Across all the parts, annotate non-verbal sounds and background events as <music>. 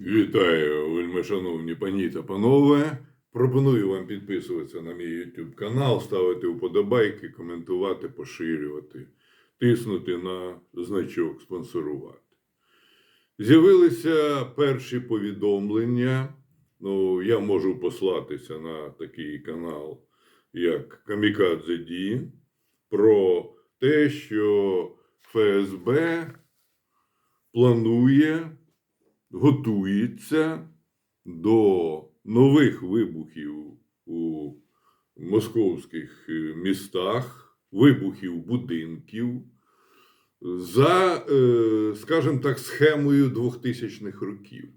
Вітаю, вельмишановні пані та панове. Пропоную вам підписуватися на мій YouTube канал, ставити вподобайки, коментувати, поширювати, тиснути на значок спонсорувати. З'явилися перші повідомлення. Ну, я можу послатися на такий канал, як Камікадзе Ді, про те, що ФСБ планує готується до нових вибухів у московських е, містах, вибухів будинків за, е, скажімо так, схемою 2000-х років,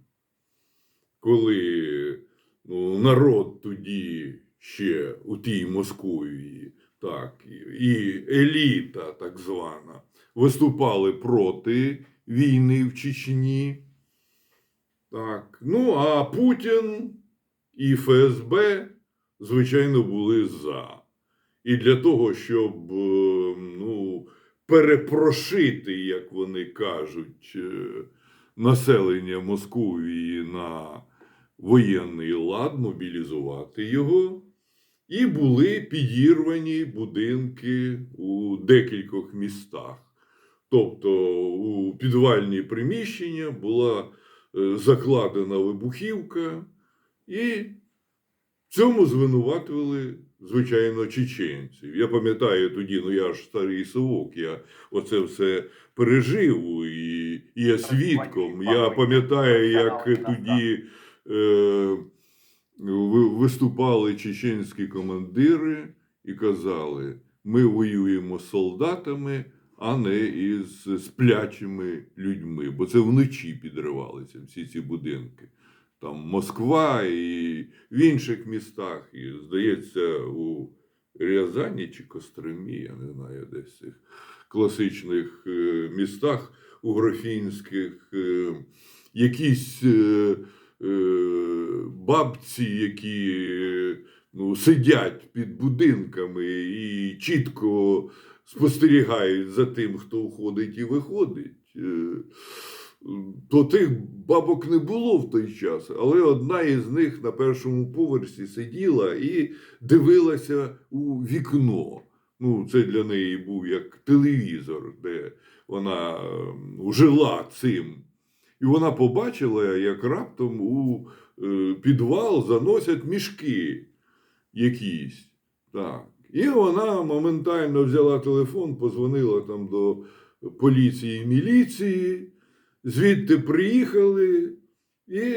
коли ну, народ тоді ще у тій Московії, так, і еліта так звана, виступали проти війни в Чечні. Так. Ну, а Путін і ФСБ, звичайно, були за. І для того, щоб е, ну, перепрошити, як вони кажуть, е, населення Московії на воєнний лад, мобілізувати його. І були підірвані будинки у декількох містах. Тобто у підвальні приміщення була закладена вибухівка, і в цьому звинуватили, звичайно, чеченців. Я пам'ятаю тоді, ну я ж старий совок, я оце все пережив і, і я свідком. Я пам'ятаю, як тоді е, виступали чеченські командири і казали: ми воюємо з солдатами а не із сплячими людьми, бо це вночі підривалися всі ці будинки. Там Москва і в інших містах, і, здається, у Рязані чи Костромі, я не знаю, десь цих класичних е, містах угрофінських, е, якісь е, бабці, які ну, сидять під будинками і чітко спостерігають за тим, хто входить і виходить. Е, То тих бабок не було в той час, але одна із них на першому поверсі сиділа і дивилася у вікно. Ну, це для неї був як телевізор, де вона ем, жила цим. І вона побачила, як раптом у е, підвал заносять мішки якісь. Так. І вона моментально взяла телефон, позвонила там до поліції і міліції, звідти приїхали і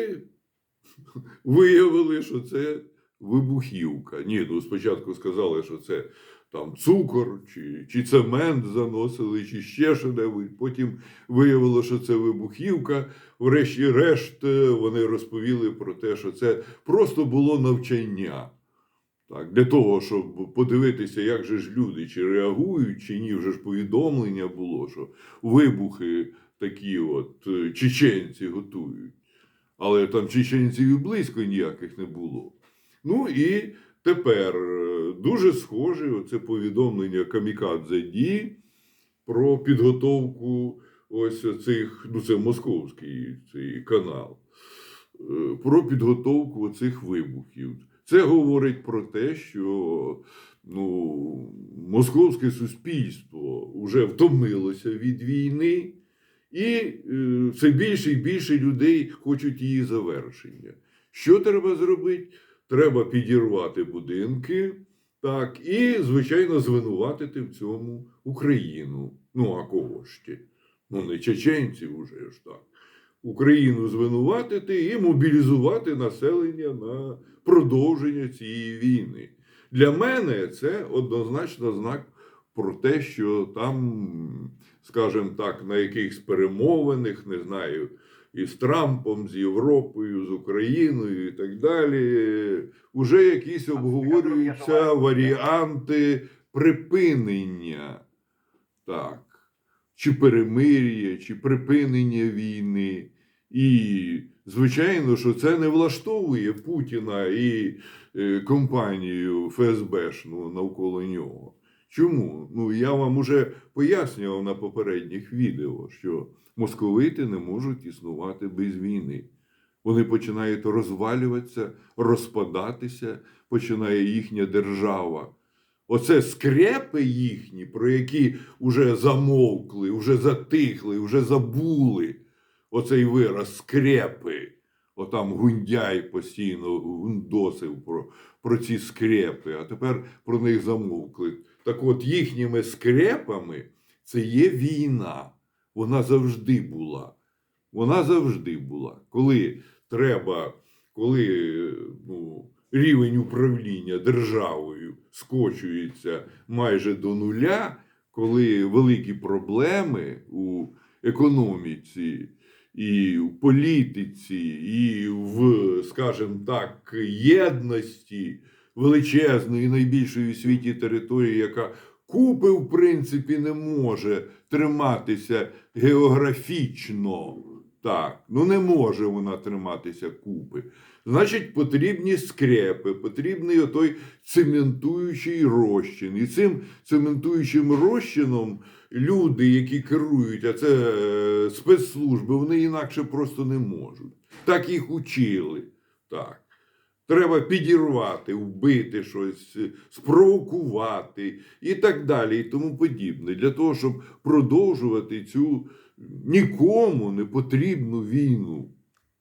<laughs> виявили, що це вибухівка. Ні, ну спочатку сказали, що це там цукор, чи, чи цемент заносили, чи ще що-небудь. Потім виявилося, що це вибухівка. Врешті-решт е, вони розповіли про те, що це просто було навчання. Так, для того, щоб подивитися, як же ж люди, чи реагують, чи ні, вже ж повідомлення було, що вибухи такі от е, чеченці готують. Але там чеченців і близько ніяких не було. Ну і тепер е, дуже схоже оце повідомлення Камікадзе Ді про підготовку ось цих, ну це московський цей канал, е, про підготовку цих вибухів. Це говорить про те, що ну, московське суспільство вже втомилося від війни, і е, все більше і більше людей хочуть її завершення. Що треба зробити? Треба підірвати будинки, так, і, звичайно, звинуватити в цьому Україну. Ну, а кого ще? Ну, не чеченців уже ж так. Україну звинуватити і мобілізувати населення на продовження цієї війни. Для мене це однозначно знак про те, що там, скажімо так, на якихось перемовинах, не знаю, із Трампом, з Європою, з Україною і так далі, вже якісь обговорюються варіанти припинення. Так чи перемир'я, чи припинення війни. І, звичайно, що це не влаштовує Путіна і е, компанію ФСБшну навколо нього. Чому? Ну, я вам уже пояснював на попередніх відео, що московити не можуть існувати без війни. Вони починають розвалюватися, розпадатися, починає їхня держава. Оце скрепи їхні, про які вже замовкли, вже затихли, вже забули. Оцей вираз скрепи. Отам Гундяй постійно гундосив про, про ці скрепи, а тепер про них замовкли. Так от їхніми скрепами це є війна. Вона завжди була. Вона завжди була. Коли треба, коли ну, рівень управління державою скочується майже до нуля, коли великі проблеми у економіці, і в політиці, і в, скажімо так, єдності величезної, найбільшої у світі території, яка купи, в принципі, не може триматися географічно. Так, ну не може вона триматися купи. Значить, потрібні скрепи, потрібний отой цементуючий розчин. І цим цементуючим розчином люди, які керують, а це е, спецслужби, вони інакше просто не можуть. Так їх учили. Так. Треба підірвати, вбити щось, спровокувати і так далі, і тому подібне, для того, щоб продовжувати цю нікому не потрібну війну.